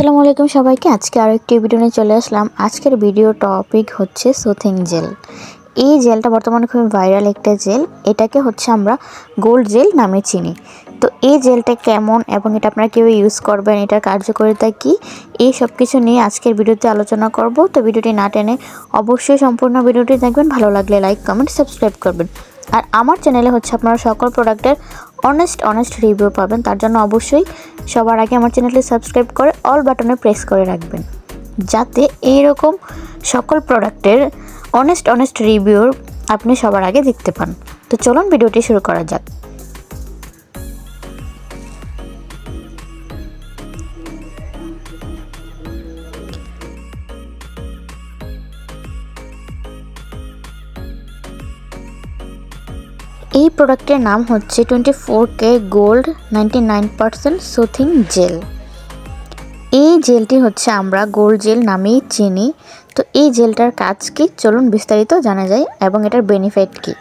আসসালামু আলাইকুম সবাইকে। আজকে আরও একটি ভিডিও নিয়ে চলে আসলাম। আজকের ভিডিও টপিক হচ্ছে সুথিং জেল এই জেলটা বর্তমানে খুবই ভাইরাল একটা জেল এটাকে হচ্ছে আমরা গোল্ড জেল নামে চিনি। তো এই জেলটা কেমন এবং এটা আপনারা কেউ ইউজ করবেন, এটার কার্যকারিতা কী, এই সব কিছু নিয়ে আজকের ভিডিওতে আলোচনা করব। তো ভিডিওটি না টেনে অবশ্যই সম্পূর্ণ ভিডিওটি দেখবেন। ভালো লাগলে লাইক কমেন্ট সাবস্ক্রাইব করবেন। আর আমার চ্যানেলে হচ্ছে আপনারা সকল প্রোডাক্টের অনেস্ট অনেস্ট রিভিউ পাবেন। তার জন্য অবশ্যই সবার আগে আমার চ্যানেলটি সাবস্ক্রাইব করে অল বাটনে প্রেস করে রাখবেন। যাতে এই রকম সকল প্রোডাক্টের অনেস্ট অনেস্ট রিভিউর আপনি সবার আগে দেখতে পান। তো চলুন ভিডিওটি শুরু করা যাক। এই প্রোডাক্টের নাম হচ্ছে twenty four K gold ninety nine percent soothing gel. এই জেলটি হচ্ছে আমরা গোল্ড জেল নামেই চিনি। তো এই জেলটার কাজ কি? চলুন বিস্তারিত জানা যায় এবং এটার বেনিফিট কি।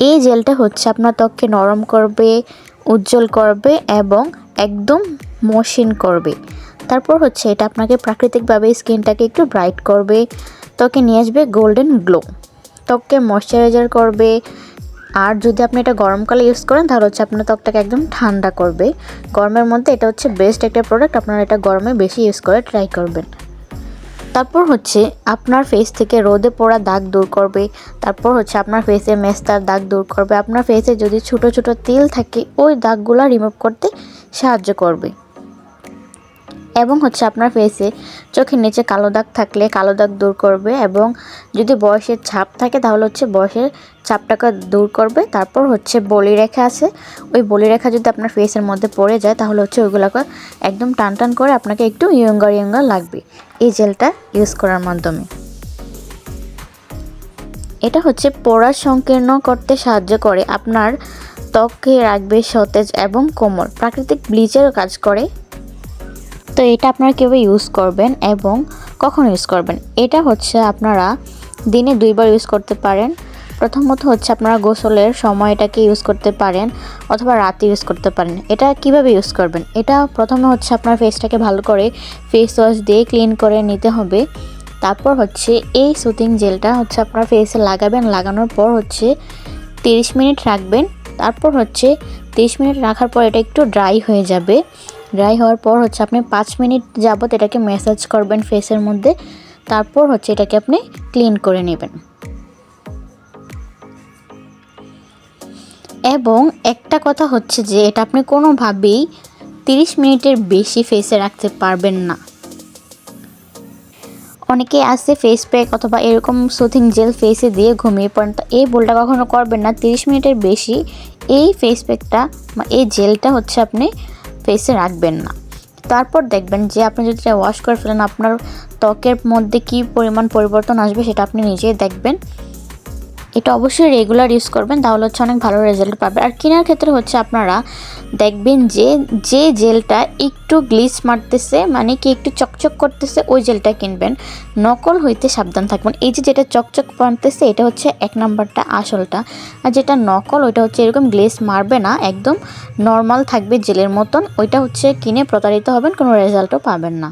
এই জেলটা হচ্ছে আপনার ত্বককে নরম করবে, উজ্জ্বল করবে এবং একদম মসৃণ করবে। তারপর হচ্ছে এটা আপনাকে প্রাকৃতিকভাবে স্কিনটাকে একটু ব্রাইট করবে ত্বকে নিয়ে আসবে গোল্ডেন গ্লো ত্বককে ময়শ্চারাইজার করবে আর যদি আপনি এটা গরমকালে ইউজ করেন, তাহলে হচ্ছে আপনার ত্বকটাকে একদম ঠান্ডা করবে। গরমের মধ্যে এটা হচ্ছে বেস্ট একটা প্রোডাক্ট আপনারা এটা গরমে বেশি ইউজ করে ট্রাই করবেন। তারপর হচ্ছে আপনার ফেস থেকে রোদে পড়া দাগ দূর করবে। তারপর হচ্ছে আপনার ফেসে মেস্তার দাগ দূর করবে। আপনার ফেসে যদি ছোট ছোট তিল থাকে, ওই দাগগুলো রিমুভ করতে সাহায্য করবে। এবং হচ্ছে আপনার ফেসে চোখের নিচে কালো দাগ থাকলে কালো দাগ দূর করবে এবং যদি বয়সের ছাপ থাকে তাহলে হচ্ছে বয়সের ছাপটাকে দূর করবে। তারপর হচ্ছে বলি রেখা আছে। ওই বলি রেখা যদি আপনার ফেসের মধ্যে পড়ে যায় তাহলে হচ্ছে ওইগুলোকে একদম টান টান করে আপনাকে একটু ইয়ঙ্গার ইয়ঙ্গার লাগবে। এই জেলটা ইউজ করার মাধ্যমে। এটা হচ্ছে পোড়া সংকীর্ণ করতে সাহায্য করে। আপনার ত্বককে রাখবে সতেজ এবং কোমল। প্রাকৃতিক ব্লিচেরও কাজ করে। তো এটা আপনারা কীভাবে ইউজ করবেন এবং কখন ইউজ করবেন? এটা হচ্ছে আপনারা দিনে দুইবার ইউজ করতে পারেন। প্রথমত হচ্ছে আপনারা গোসলের সময়টাকে ইউজ করতে পারেন অথবা রাতে ইউজ করতে পারেন। এটা কীভাবে ইউজ করবেন? এটা প্রথমে হচ্ছে আপনার ফেসটাকে ভালো করে ফেস ওয়াশ দিয়ে ক্লিন করে নিতে হবে। তারপর হচ্ছে এই সুতিং জেলটা হচ্ছে আপনার ফেসে লাগাবেন। লাগানোর পর হচ্ছে 30 মিনিট রাখবেন। তারপর হচ্ছে 30 মিনিট রাখার পর এটা একটু ড্রাই হয়ে যাবে। ড্রাই হওয়ার পর হচ্ছে আপনি পাঁচ মিনিট যাবত এটাকে ম্যাসাজ করবেন ফেসের মধ্যে। তারপর হচ্ছে এটাকে আপনি ক্লিন করে নেবেন। এবং একটা কথা হচ্ছে যে, এটা আপনি কোনোভাবেই তিরিশ মিনিটের বেশি ফেসে রাখতে পারবেন না। অনেকে আছে ফেস প্যাক অথবা এরকম সুথিং জেল ফেসে দিয়ে ঘুমিয়ে পড়েন। তো এই বোলটা কখনো করবেন না। তিরিশ মিনিটের বেশি এই ফেস প্যাকটা এই জেলটা হচ্ছে আপনি ফেসে রাখবেন না। তারপর দেখবেন যে আপনি যদি ওয়াশ করে ফেলেন, আপনার ত্বকের মধ্যে কি পরিমাণ পরিবর্তন আসবে সেটা আপনি নিজেই দেখবেন। এটা অবশ্যই রেগুলার ইউজ করবেন, তাহলে হচ্ছে অনেক ভালো রেজাল্ট পাবে। আর কেনার ক্ষেত্রে হচ্ছে আপনারা দেখবেন যে যে জেলটা একটু গ্লিচ মারতেছে মানে কি একটু চকচক করতেছে, ওই জেলটা কিনবেন। নকল হইতে সাবধান থাকবেন। এই যে যেটা চকচক মারতেছে, এটা হচ্ছে এক নাম্বারটা আসলটা। আর যেটা নকল, ওইটা হচ্ছে এরকম গ্লেস মারবে না, একদম নর্মাল থাকবে জেলের মতন। ওইটা হচ্ছে কিনে প্রতারিত হবেন, কোনো রেজাল্টও পাবেন না।